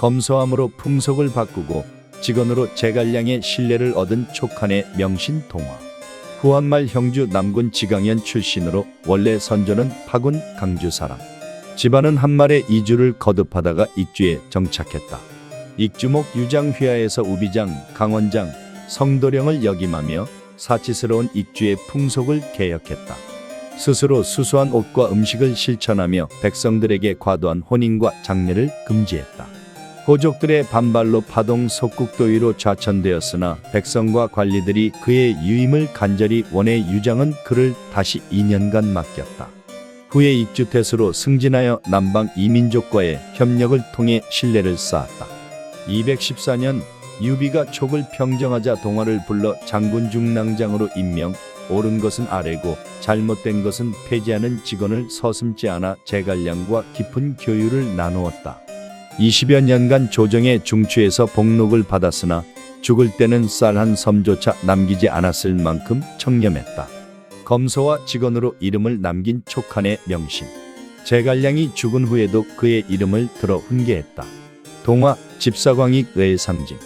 검소함으로 풍속을 바꾸고 직원으로 제갈량의 신뢰를 얻은 촉한의 명신 동화. 후한말 형주 남군 지강현 출신으로 원래 선조는 파군 강주 사람. 집안은 한말의 이주를 거듭하다가 익주에 정착했다. 익주목 유장 휘하에서 우비장, 강원장, 성도령을 역임하며 사치스러운 익주의 풍속을 개혁했다. 스스로 수수한 옷과 음식을 실천하며 백성들에게 과도한 혼인과 장례를 금지했다. 호족들의 반발로 파동 속국도위로 좌천되었으나 백성과 관리들이 그의 유임을 간절히 원해 유장은 그를 다시 2년간 맡겼다. 후에 익주태수로 승진하여 남방 이민족과의 협력을 통해 신뢰를 쌓았다. 214년 유비가 촉을 평정하자 동화를 불러 장군 중랑장으로 임명, 옳은 것은 아래고 잘못된 것은 폐지하는 직원을 서슴지 않아 제갈량과 깊은 교유를 나누었다. 20여 년간 조정의 중추에서 복록을 받았으나 죽을 때는 쌀 한 섬조차 남기지 않았을 만큼 청렴했다. 검소와 직원으로 이름을 남긴 촉한의 명신. 제갈량이 죽은 후에도 그의 이름을 들어 훈계했다. 동화 집사광익 의의 상징.